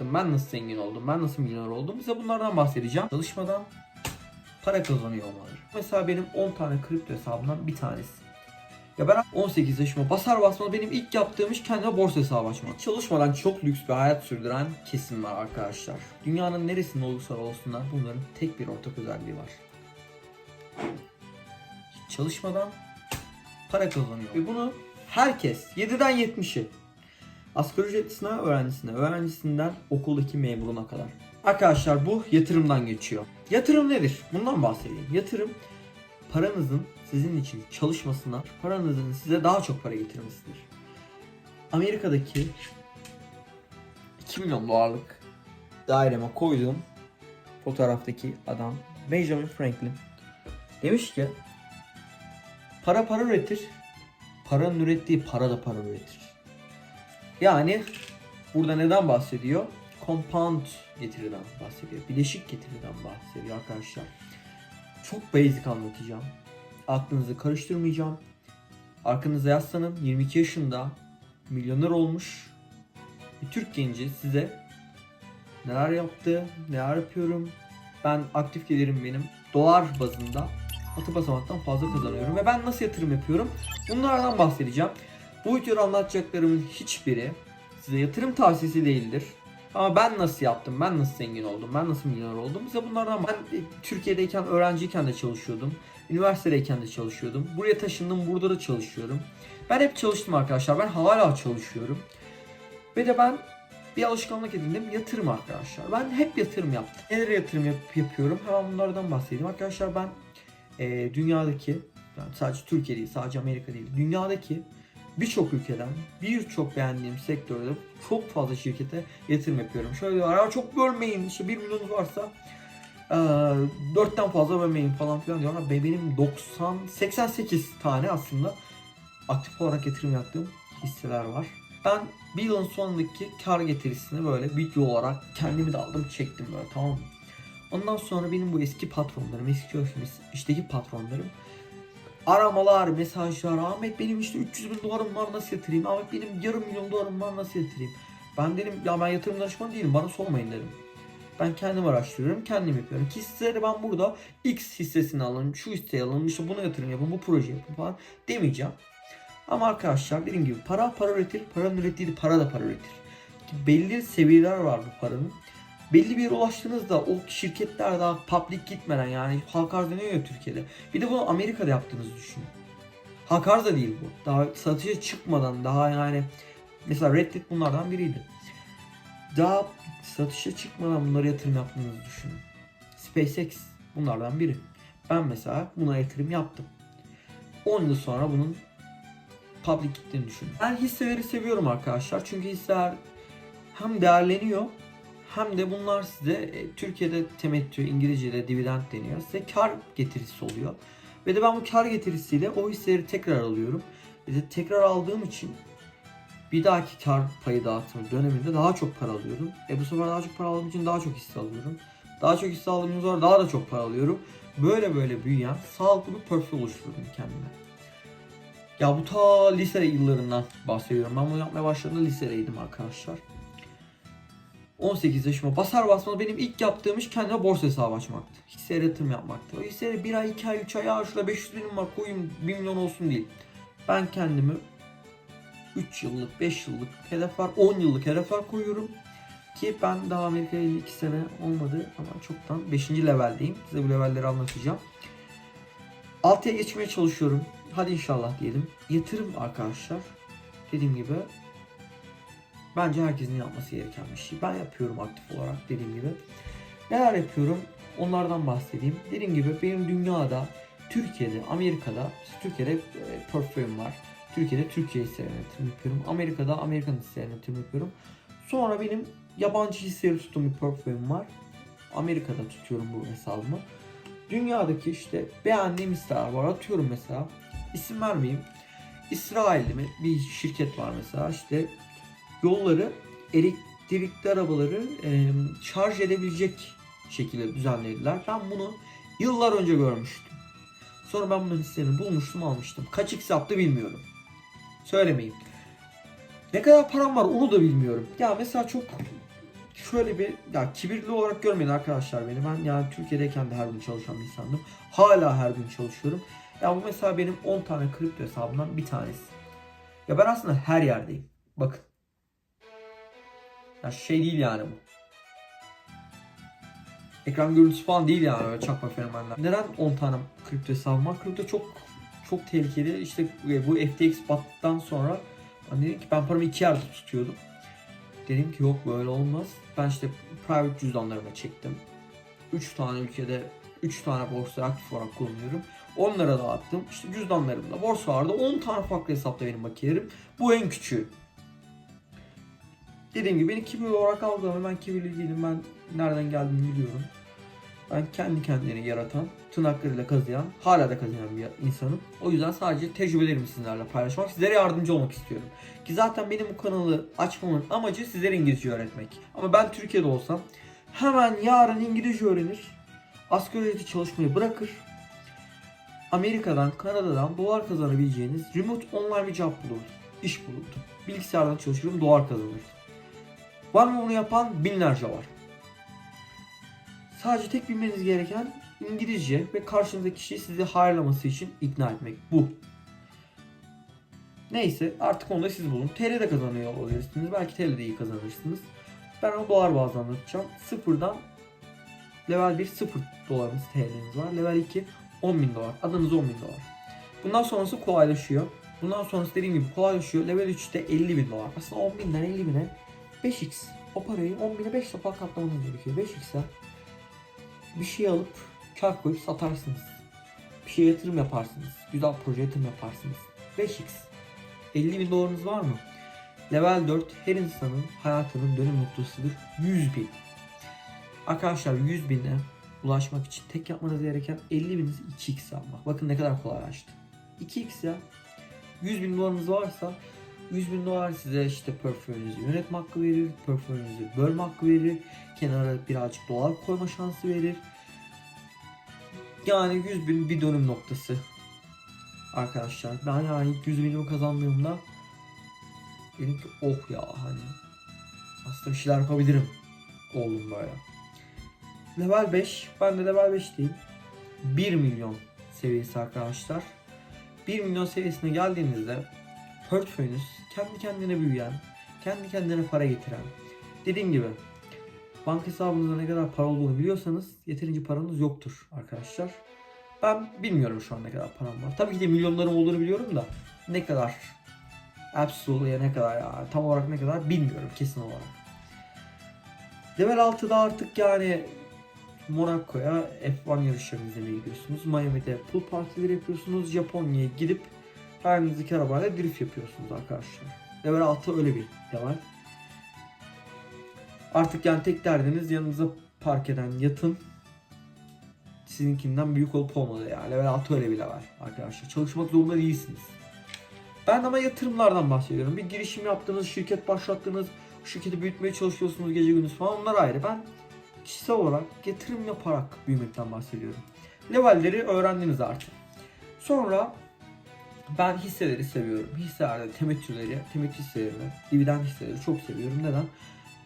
Ben nasıl zengin oldum, ben nasıl milyoner oldum size bunlardan bahsedeceğim. Çalışmadan para kazanıyor olmaları. Mesela benim 10 tane kripto hesabımdan bir tanesi. Ya ben 18 yaşıma basar basmaz benim ilk yaptığım iş kendime borsa hesabı açmak. Çalışmadan çok lüks bir hayat sürdüren kesim var arkadaşlar. Dünyanın neresinde olursa olsunlar bunların tek bir ortak özelliği var. Çalışmadan para kazanıyor. Ve bunu herkes 7'den 70'i Asgari ücretlisine, öğrencisine, öğrencisinden okuldaki memuruna kadar. Arkadaşlar bu yatırımdan geçiyor. Yatırım nedir? Bundan bahsedeyim. Yatırım paranızın sizin için çalışmasına, paranızın size daha çok para getirmesidir. Amerika'daki 2 milyon dolarlık daireme koyduğum fotoğraftaki adam Benjamin Franklin demiş ki para para üretir, paranın ürettiği para da para üretir. Yani burada neden bahsediyor? Compound getiriden bahsediyor. Bileşik getiriden bahsediyor arkadaşlar. Çok basic anlatacağım. Aklınızı karıştırmayacağım. Arkanıza yaslanın. 22 yaşında milyoner olmuş bir Türk genci size neler yaptı, neler yapıyorum. Ben aktif gelirim benim dolar bazında atı basamaktan fazla kazanıyorum ve ben nasıl yatırım yapıyorum? Bunlardan bahsedeceğim. Bu videoda anlatacaklarımın hiçbiri size yatırım tavsiyesi değildir. Ama ben nasıl yaptım, ben nasıl zengin oldum, ben nasıl milyoner oldum size bunlardan ben e, Türkiye'deyken öğrenciyken de çalışıyordum. Üniversitedeyken de çalışıyordum. Buraya taşındım, burada da çalışıyorum. Ben hep çalıştım arkadaşlar. Ben hala çalışıyorum. Ve de ben bir alışkanlık edindim. Yatırım arkadaşlar. Ben hep yatırım yaptım. Nelere yatırım yap- yapıyorum? Hemen bunlardan bahsedeyim. Arkadaşlar ben e, dünyadaki yani sadece Türkiye değil, sadece Amerika değil. Dünyadaki birçok ülkeden birçok beğendiğim sektörde çok fazla şirkete yatırım yapıyorum. Şöyle diyorlar "Ya çok bölmeyin işte 1 milyonunuz varsa 4'ten fazla bölmeyin falan filan diyorlar. Be- Benim 90 88 tane aslında aktif olarak yatırım yaptığım hisseler var. Ben bir yılın sonundaki kar getirisini böyle video olarak kendimi de aldım çektim böyle tamam mı? Ondan sonra benim bu eski patronlarım, eski işteki patronlarım aramalar, mesajlar. Ahmet benim işte 300 bin dolarım var nasıl yatırayım? Ahmet benim yarım milyon dolarım var nasıl yatırayım? Ben dedim ya ben yatırım danışmanı değilim bana sormayın dedim. Ben kendim araştırıyorum, kendim yapıyorum. Ki sizlere ben burada X hissesini alın, şu hisseyi alın, işte buna yatırım yapın, bu proje yapın falan demeyeceğim. Ama arkadaşlar dediğim gibi para para üretir, paranın ürettiği para da para üretir. Belli seviyeler var bu paranın. Belli bir yere ulaştığınızda o şirketler daha public gitmeden yani halka arz deniyor ya Türkiye'de. Bir de bunu Amerika'da yaptığınızı düşünün. Halka arz da değil bu. Daha satışa çıkmadan daha yani mesela Reddit bunlardan biriydi. Daha satışa çıkmadan bunlara yatırım yaptığınızı düşünün. SpaceX bunlardan biri. Ben mesela buna yatırım yaptım. 10 yıl sonra bunun public gittiğini düşünün. Ben hisseleri seviyorum arkadaşlar. Çünkü hisseler hem değerleniyor hem de bunlar size e, Türkiye'de temettü, İngilizce'de dividend deniyor. Size kar getirisi oluyor. Ve de ben bu kar getirisiyle o hisseleri tekrar alıyorum. Ve de tekrar aldığım için bir dahaki kar payı dağıtımı döneminde daha çok para alıyorum. E bu sefer daha çok para aldığım için daha çok hisse alıyorum. Daha çok hisse aldığım zaman daha da çok para alıyorum. Böyle böyle büyüyen sağlıklı bir portföy oluşturdum kendime. Ya bu ta lise yıllarından bahsediyorum. Ben bunu yapmaya başladığımda lisedeydim arkadaşlar. 18 yaşıma basar basmaz benim ilk yaptığım iş kendime borsa hesabı açmaktı. Hisse yatırım yapmaktı. O hisseleri 1 ay, 2 ay, 3 ay ya şurada 500 binim var koyayım 1 milyon olsun değil. Ben kendimi 3 yıllık, 5 yıllık hedefler, 10 yıllık hedefler koyuyorum. Ki ben daha Amerika'ya 2 sene olmadı ama çoktan 5. leveldeyim. Size bu levelleri anlatacağım. 6'ya geçmeye çalışıyorum. Hadi inşallah diyelim. Yatırım arkadaşlar. Dediğim gibi bence herkesin yapması gereken bir şey. Ben yapıyorum aktif olarak dediğim gibi. Neler yapıyorum? Onlardan bahsedeyim. Dediğim gibi benim dünyada, Türkiye'de, Amerika'da, Türkiye'de e, portföyüm var. Türkiye'de Türkiye hisselerine yatırım yapıyorum. Amerika'da Amerikan hisselerine yatırım yapıyorum. Sonra benim yabancı hisseleri tuttuğum bir portföyüm var. Amerika'da tutuyorum bu hesabımı. Dünyadaki işte beğendiğim hisseler var. Atıyorum mesela. isim vermeyeyim. İsrail'de mi bir şirket var mesela. İşte yolları elektrikli arabaları e, şarj edebilecek şekilde düzenlediler. Ben bunu yıllar önce görmüştüm. Sonra ben bunun hisselerini bulmuştum almıştım. Kaç x yaptı bilmiyorum. Söylemeyeyim. Ne kadar param var onu da bilmiyorum. Ya mesela çok şöyle bir ya kibirli olarak görmeyin arkadaşlar beni. Ben yani Türkiye'deyken de her gün çalışan bir insandım. Hala her gün çalışıyorum. Ya bu mesela benim 10 tane kripto hesabımdan bir tanesi. Ya ben aslında her yerdeyim. Bakın. Ya şey değil yani bu. Ekran görüntüsü falan değil yani öyle çakma fenomenler. Neden 10 tane kripto hesabım var? Kripto çok çok tehlikeli. İşte bu FTX battıktan sonra ben dedim ki ben paramı iki yerde tutuyordum. Dedim ki yok böyle olmaz. Ben işte private cüzdanlarıma çektim. 3 tane ülkede 3 tane borsa aktif olarak kullanıyorum. Onlara dağıttım. İşte cüzdanlarımda borsalarda 10 tane farklı hesapta benim bakiyelerim. Bu en küçüğü. Dediğim gibi beni kibirli olarak algılama. Ben kibirli değilim. Ben nereden geldiğimi biliyorum. Ben kendi kendini yaratan, tırnaklarıyla kazıyan, hala da kazıyan bir insanım. O yüzden sadece tecrübelerimi sizlerle paylaşmak, sizlere yardımcı olmak istiyorum. Ki zaten benim bu kanalı açmamın amacı sizlere İngilizce öğretmek. Ama ben Türkiye'de olsam hemen yarın İngilizce öğrenir, asgari ücreti çalışmayı bırakır, Amerika'dan, Kanada'dan dolar kazanabileceğiniz remote online bir job bulurdu, iş bulurdu. Bilgisayardan çalışırım, dolar kazanırdım. Var mı bunu yapan? Binlerce var. Sadece tek bilmeniz gereken İngilizce ve karşınızdaki kişiyi sizi hayırlaması için ikna etmek. Bu. Neyse artık onu da siz bulun. TL'de kazanıyor olabilirsiniz. Belki TL'de iyi kazanırsınız. Ben o dolar bazlı anlatacağım. Sıfırdan level 1 0 dolarınız TL'niz var. Level 2 10 bin dolar. Adınız 10 bin dolar. Bundan sonrası kolaylaşıyor. Bundan sonrası dediğim gibi kolaylaşıyor. Level 3'te 50 bin dolar. Aslında 10 binden 50 bine 5x. O parayı 10 bine 5 defa katlamanız gerekiyor. 5x'e bir şey alıp kar koyup satarsınız. Bir şeye yatırım yaparsınız. Güzel proje yatırım yaparsınız. 5x. 50 bin dolarınız var mı? Level 4 her insanın hayatının dönüm noktasıdır. 100 bin. Arkadaşlar 100 bine ulaşmak için tek yapmanız gereken 50 bininizi 2x almak. Bakın ne kadar kolaylaştı. 2x ya. 100 bin dolarınız varsa 100 bin dolar size işte portföyünüzü yönetme hakkı verir, portföyünüzü bölme hakkı verir, kenara birazcık dolar koyma şansı verir. Yani 100 bin bir dönüm noktası. Arkadaşlar ben yani ilk 100 binimi kazandığımda dedim ki oh ya hani aslında bir şeyler yapabilirim oldum böyle. Level 5 ben de level 5 değil 1 milyon seviyesi arkadaşlar. 1 milyon seviyesine geldiğinizde portföyünüz kendi kendine büyüyen, kendi kendine para getiren. Dediğim gibi banka hesabınızda ne kadar para olduğunu biliyorsanız yeterince paranız yoktur arkadaşlar. Ben bilmiyorum şu an ne kadar param var. Tabii ki de milyonlarım olduğunu biliyorum da ne kadar absolutely ne kadar ya tam olarak ne kadar bilmiyorum kesin olarak. Level 6'da artık yani Monaco'ya F1 yarışlarını izlemeye gidiyorsunuz. Miami'de pool partileri yapıyorsunuz. Japonya'ya gidip Hayalinizdeki arabayla drift yapıyorsunuz arkadaşlar. Level 6 öyle bir level. Artık yani tek derdiniz yanınıza park eden yatın sizinkinden büyük olup olmadığı yani. Level 6 öyle bir level arkadaşlar. Çalışmak zorunda değilsiniz. Ben ama yatırımlardan bahsediyorum. Bir girişim yaptınız, şirket başlattınız, şirketi büyütmeye çalışıyorsunuz gece gündüz falan onlar ayrı. Ben kişisel olarak yatırım yaparak büyümekten bahsediyorum. Levelleri öğrendiniz artık. Sonra ben hisseleri seviyorum. Hisselerde temettüleri, temettü hisselerini, dividend hisseleri çok seviyorum. Neden?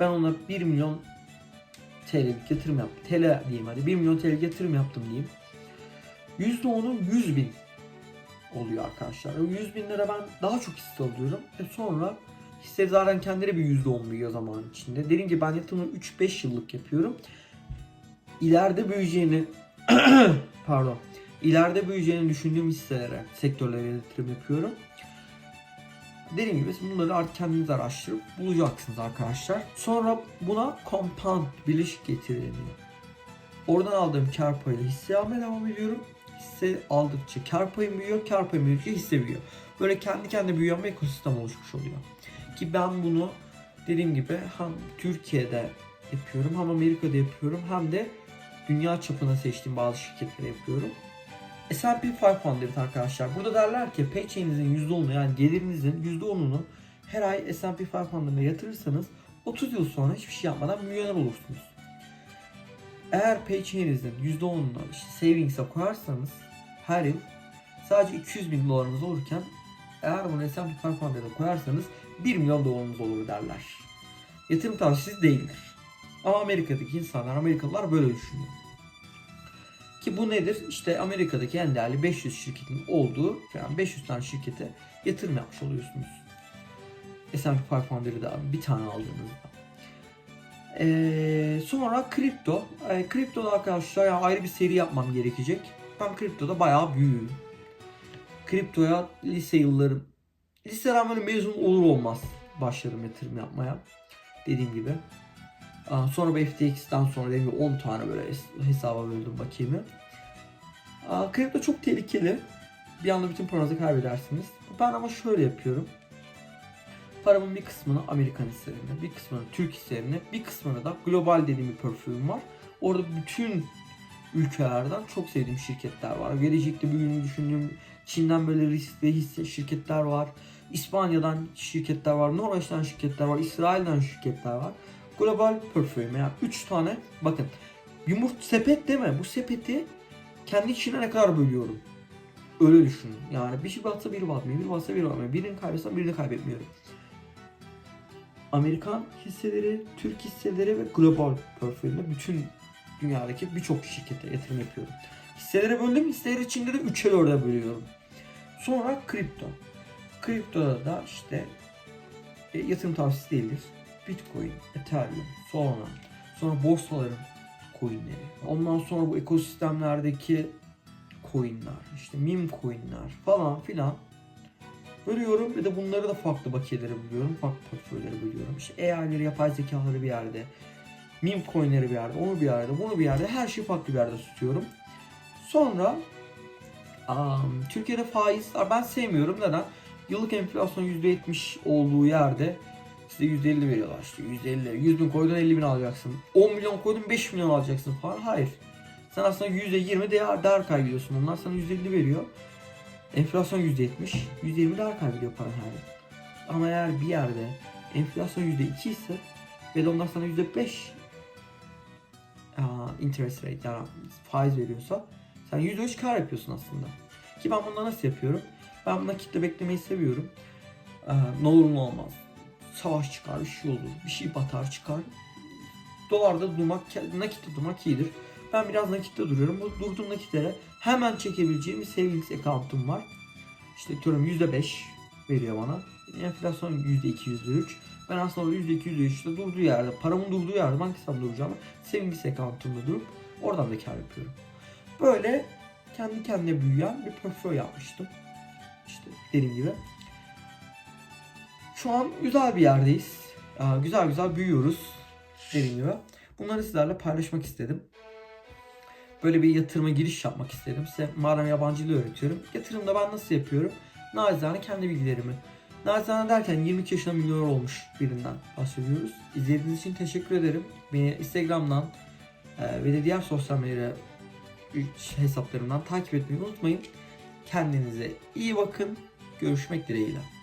Ben ona 1 milyon TL'lik yatırım yaptım. TL diyeyim hadi. 1 milyon TL'lik yatırım yaptım diyeyim. %10'u 100 bin oluyor arkadaşlar. O 100 bin lira ben daha çok hisse alıyorum. E sonra hisse zaten kendileri bir %10 büyüyor zaman içinde. Dediğim gibi ben yatırımı 3-5 yıllık yapıyorum. İleride büyüyeceğini pardon ileride büyüyeceğini düşündüğüm hisselere, sektörlere yatırım yapıyorum. Dediğim gibi bunları artık kendiniz araştırıp bulacaksınız arkadaşlar. Sonra buna compound bileşik getiri deniyor. Oradan aldığım kar payıyla hisse almaya devam ediyorum. Hisse aldıkça kar payım büyüyor, kar payım büyüdükçe hisse büyüyor. Böyle kendi kendine büyüyen bir ekosistem oluşmuş oluyor. Ki ben bunu dediğim gibi hem Türkiye'de yapıyorum hem Amerika'da yapıyorum hem de dünya çapına seçtiğim bazı şirketlere yapıyorum. S&P 500 arkadaşlar. Burada derler ki paycheck'inizin %10'unu yani gelirinizin %10'unu her ay S&P 500'a yatırırsanız 30 yıl sonra hiçbir şey yapmadan milyoner olursunuz. Eğer paycheck'inizin %10'unu işte savings'a koyarsanız her yıl sadece 200 bin dolarınız olurken eğer bunu S&P 500'a koyarsanız 1 milyon dolarınız olur derler. Yatırım tavsiyesi değildir. Ama Amerika'daki insanlar, Amerikalılar böyle düşünüyor. Ki bu nedir? İşte Amerika'daki en değerli 500 şirketin olduğu falan 500 tane şirkete yatırım yapmış oluyorsunuz. S&P 500'ı da bir tane aldığınızda. Ee, sonra kripto. Ee, kriptoda arkadaşlar yani ayrı bir seri yapmam gerekecek. Ben kriptoda bayağı büyüğüm. Kriptoya lise yıllarım liseden böyle mezun olur olmaz başladım yatırım yapmaya. Dediğim gibi. Sonra bu FTX'ten sonra dediğim gibi 10 tane böyle hes- hesaba böldüm bakayımı. Aa, Kripto çok tehlikeli. Bir anda bütün paranızı kaybedersiniz. Ben ama şöyle yapıyorum. Paramın bir kısmını Amerikan hisselerine, bir kısmını Türk hisselerine, bir kısmını da global dediğim bir portföyüm var. Orada bütün ülkelerden çok sevdiğim şirketler var. Gelecekte büyüğünü düşündüğüm Çin'den böyle riskli hisse şirketler var. İspanya'dan şirketler var. Norveç'ten şirketler var. İsrail'den şirketler var. Global portföyüm yani 3 tane bakın yumurt sepet deme bu sepeti kendi içine ne kadar bölüyorum. Öyle düşünün. Yani bir şey batsa biri batmıyor, bir batsa biri batmıyor. Birini kaybetsem birini kaybetmiyorum. Amerikan hisseleri, Türk hisseleri ve global portföyünde bütün dünyadaki birçok şirkete yatırım yapıyorum. Hisselere böldüm, hisseleri içinde de 3'e 4'e bölüyorum. Sonra kripto. Kriptoda da işte e, yatırım tavsiyesi değildir. Bitcoin, Ethereum, Solana, sonra borsaların coinleri. Ondan sonra bu ekosistemlerdeki coinler, işte meme coinler falan filan bölüyorum ve de bunları da farklı bakiyelere bölüyorum, farklı portföylere bölüyorum. İşte AI'leri, yapay zekaları bir yerde, meme coinleri bir yerde, onu bir yerde, bunu bir yerde, her şeyi farklı bir yerde tutuyorum. Sonra am, Türkiye'de faiz ben sevmiyorum. Neden? Yıllık enflasyon %70 olduğu yerde size %50 veriyorlar işte %50. 100 bin koydun 50 bin alacaksın. 10 milyon koydun 5 milyon alacaksın falan. Hayır. Sen aslında %20 değer, değer kaybediyorsun. Onlar sana %50 veriyor. Enflasyon %70. %20 değer kaybediyor paran yıl. Ama eğer bir yerde enflasyon %2 ise ve de onlar sana %5 aa, interest rate yani faiz veriyorsa sen %3 kar yapıyorsun aslında. Ki ben bunu nasıl yapıyorum? Ben nakitle beklemeyi seviyorum. Ee, ne olur ne olmaz. Savaş çıkar, bir şey olur, bir şey batar çıkar. Dolarda durmak, nakitte durmak iyidir. Ben biraz nakitte duruyorum. Bu durduğum nakitlere hemen çekebileceğim bir savings account'um var. İşte diyorum %5 veriyor bana. Enflasyon %2, %3. Ben aslında o %2, %3'te durduğu yerde, paramın durduğu yerde, banka duracağım. Savings account'umda durup oradan da kar yapıyorum. Böyle kendi kendine büyüyen bir portföy yapmıştım. İşte dediğim gibi. Şu an güzel bir yerdeyiz. Aa, Güzel güzel büyüyoruz. Dediğim gibi. Bunları sizlerle paylaşmak istedim. Böyle bir yatırıma giriş yapmak istedim. Size madem yabancı dil öğretiyorum. Yatırımda ben nasıl yapıyorum? Nacizane kendi bilgilerimi. Nacizane derken 22 yaşında milyoner olmuş birinden bahsediyoruz. İzlediğiniz için teşekkür ederim. Beni Instagram'dan e, ve de diğer sosyal medya hesaplarımdan takip etmeyi unutmayın. Kendinize iyi bakın. Görüşmek dileğiyle.